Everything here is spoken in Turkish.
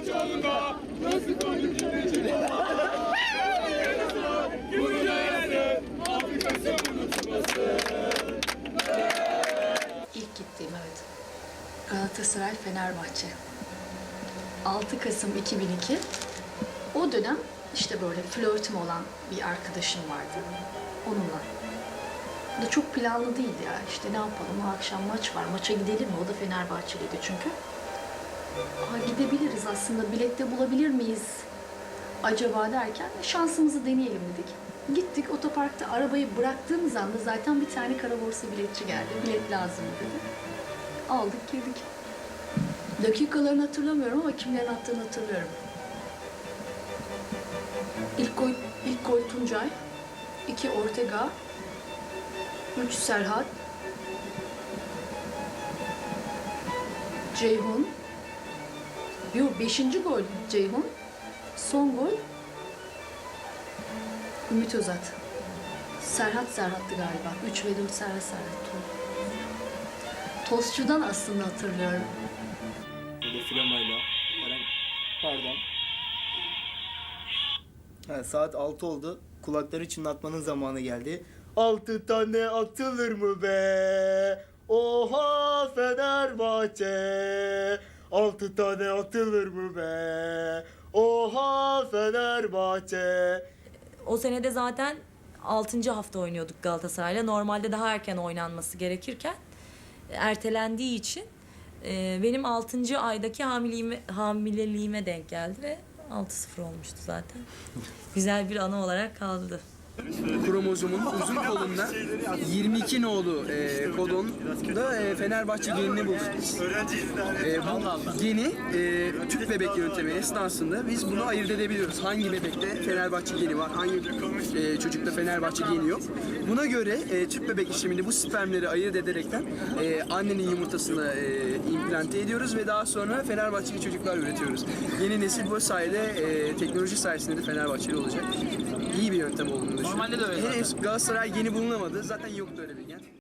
Saraçoğlu'nda nasıl koyduk kimlecini Bu yarası Afrika'sı unutması İlk gittiğim evet. Galatasaray Fenerbahçe. 6 Kasım 2002. O dönem işte böyle flörtüm olan bir arkadaşım vardı. Onunla. Da çok planlı değildi ya. İşte ne yapalım o akşam maç var. Maça gidelim mi? O da Fenerbahçeliydi çünkü. Aa, gidebiliriz aslında. Bilette bulabilir miyiz? Acaba derken şansımızı deneyelim dedik. Gittik otoparkta arabayı bıraktığımız anda zaten bir tane kara borsa biletçi geldi. Bilet lazım dedi. Aldık girdik. Dakikalarını hatırlamıyorum ama kimlerin attığını hatırlıyorum. İlk gol, ilk gol Tuncay, iki Ortega, üç Serhat, Ceyhun, yok beşinci gol Ceyhun, son gol Ümit Özat. Serhat Serhat'tı galiba. 3 ve 4 Serhat Serhat. Tostçudan aslında hatırlıyorum. Böyle flamayla. Pardon. Ha, saat 6 oldu. Kulakları çınlatmanın zamanı geldi. 6 tane atılır mı be? Oha Fenerbahçe. 6 tane atılır mı be? Oha Fenerbahçe. O senede zaten 6. hafta oynuyorduk Galatasaray'la. Normalde daha erken oynanması gerekirken ertelendiği için e, benim 6. aydaki hamileliğime, hamileliğime denk geldi ve 6-0 olmuştu zaten. Güzel bir anı olarak kaldı. Kromozomun uzun kolunda 22 nolu e, kodonda e, Fenerbahçe genini bulduk. E, bu geni e, tüp bebek yöntemi esnasında biz bunu ayırt edebiliyoruz. Hangi bebekte Fenerbahçe geni var, hangi e, çocukta Fenerbahçe geni yok. Buna göre e, tüp bebek işleminde bu spermleri ayırt ederekten e, annenin yumurtasına e, implante ediyoruz ve daha sonra Fenerbahçeli çocuklar üretiyoruz. Yeni nesil bu sayede e, teknoloji sayesinde de Fenerbahçeli olacak. Yöntem olduğunu düşünüyorum. Normalde de öyle. Henüz Galatasaray geni bulunamadı. Zaten yoktu öyle bir.